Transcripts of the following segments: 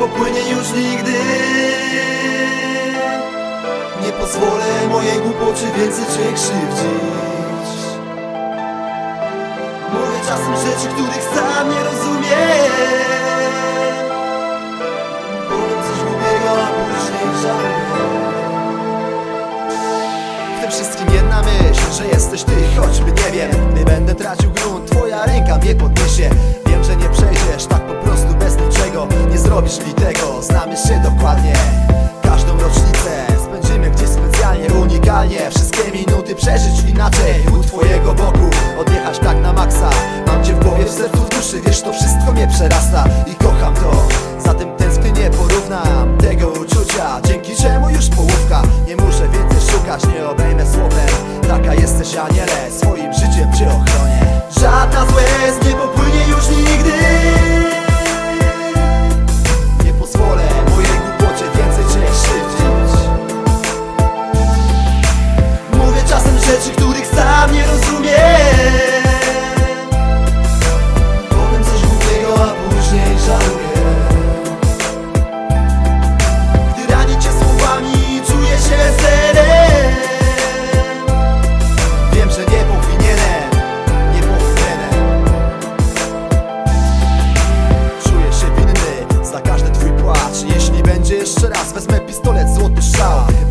popłynie już nigdy. Nie pozwolę mojej głupocie więcej cię krzywdzić. Mówię czasem rzeczy, których sam nie rozumiem. Powiem coś głupiego, a później żałuję. W tym wszystkim jedna myśl, że jesteś ty, choćby nie wiem. Gdy będę tracił grunt, twoja ręka mnie podniesie. Wiem, że nie przejdziesz tak Minuty przeżyć inaczej U twojego boku, odjechać tak na maksa Mam cię w głowie, w sercu, w duszy, wiesz to wszystko mnie przerasta I kocham to, zatem tęsknię nie porównam Tego uczucia, dzięki czemu już połówka Nie muszę więcej szukać, nie obejmę słowem. Taka jesteś aniele, swoim życiem cię ochronię. Żadna z łez nie popłynie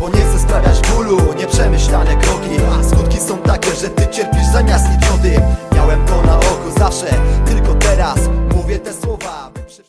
Bo nie chcę sprawiać bólu, nieprzemyślane kroki